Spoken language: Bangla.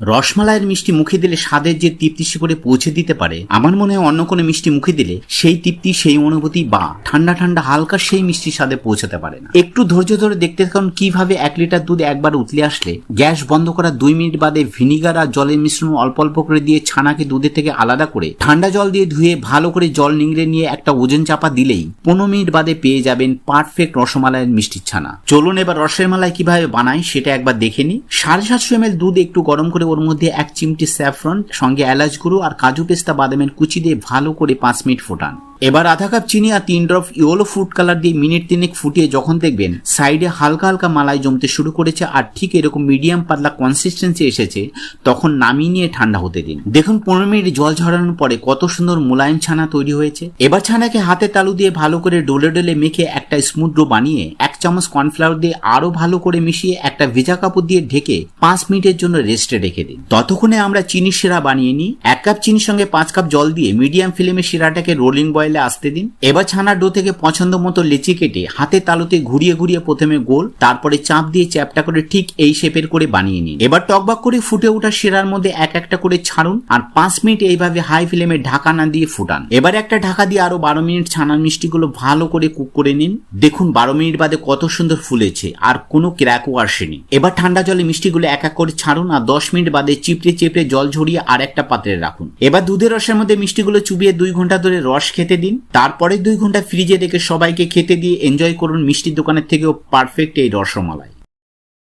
রসমালাইয়ের মিষ্টি মুখে দিলে স্বাদের যে তৃপ্তি করে পৌঁছে দিতে পারে, আমার মনে হয় অন্য কোনো মিষ্টি মুখে দিলে সেই তৃপ্তি, সেই অনুভূতি বা ঠান্ডা ঠান্ডা হালকা সেই মিষ্টির স্বাদে পৌঁছাতে পারে না। একটু ধৈর্য ধরে দেখতে কারণ কীভাবে এক লিটার দুধ একবার উতলে আসলে গ্যাস বন্ধ করা দুই মিনিট বাদে ভিনিগার আর জলের মিশ্রণ অল্প অল্প করে দিয়ে ছানাকে দুধের থেকে আলাদা করে ঠান্ডা জল দিয়ে ধুয়ে ভালো করে জল নিংড়ে নিয়ে একটা ওজন চাপা দিলেই পনেরো মিনিট বাদে পেয়ে যাবেন পারফেক্ট রসমালাইয়ের মিষ্টির ছানা। চলুন এবার রসের মালাই কীভাবে বানাই সেটা একবার দেখে নি সাড়ে সাতশো এম দুধ একটু গরম করে ওর মধ্যে এক চিমটি স্যাফরন, সঙ্গে এলাচ গুঁড়ো আর কাজু পেস্তা, বাদামের কুচি দিয়ে ভালো করে পাঁচ মিনিট ফোটান। এবার আধা কাপ চিনি আর তিন ড্রপ ইয়েলো ফুড কালার দিয়ে মিনিট তিনেক ফুটিয়ে যখন দেখবেন, সাইডে হালকা হালকা মালাই জমতে শুরু করেছে আর ঠিক এরকম মিডিয়াম পাতলা কনসিস্টেন্সি এসেছে, তখন নামিয়ে নিয়ে ঠান্ডা হতে দিন। দেখুন পনেরো মিনিট জল ঝরানোর পরে কত সুন্দর মোলায়েম ছানা তৈরি হয়েছে। এবার ছানাকে হাতে তালু দিয়ে ভালো করে ডোলে ডোলে মেখে একটা স্মুথ ডো বানিয়ে চামচ কর্নফ্লাওয়ার দিয়ে আরও ভালো করে মিশিয়ে একটা ভেজা কাপড় দিয়ে ঢেকে পাঁচ মিনিটের জন্য রেস্টে রেখে দিন। ততক্ষণে আমরা চিনি সেরা বানিয়ে নিই। এক কাপ চিনির সঙ্গে পাঁচ কাপ জল দিয়ে মিডিয়াম ফ্লেমে শিরাটাকে রোলিং বয়েলে আসতে দিন। এবার ছানার ডো থেকে পছন্দ মতো লেচি কেটে হাতে তালুতে ঘুরিয়ে ঘুরিয়ে প্রথমে গোল, তারপরে চাপ দিয়ে চ্যাপটা করে ঠিক এই শেপের করে বানিয়ে নিন। এবার টকবাক করে ফুটে ওঠা শিরার মধ্যে এক একটা করে ছাড়ুন আর পাঁচ মিনিট এইভাবে হাই ফ্লেমে ঢাকা না দিয়ে ফুটান। এবার একটা ঢাকা দিয়ে আরও বারো মিনিট ছানার মিষ্টিগুলো ভালো করে কুক করে নিন। দেখুন বারো মিনিট বাদে কত সুন্দর ফুলেছে আর কোনো ক্র্যাকও আসেনি। এবার ঠান্ডা জলে মিষ্টিগুলো এক এক করে ছাড়ুন আর দশ মিনিট বাদে চিপড়ে চেপড়ে জল ঝরিয়ে আর একটা পাত্রে রাখুন। এবার দুধের রসের মধ্যে মিষ্টিগুলো চুবিয়ে দুই ঘণ্টা ধরে রস খেতে দিন। তারপরে দুই ঘণ্টা ফ্রিজে রেখে সবাইকে খেতে দিয়ে এনজয় করুন মিষ্টির দোকানের থেকেও পারফেক্ট এই রসমালাই।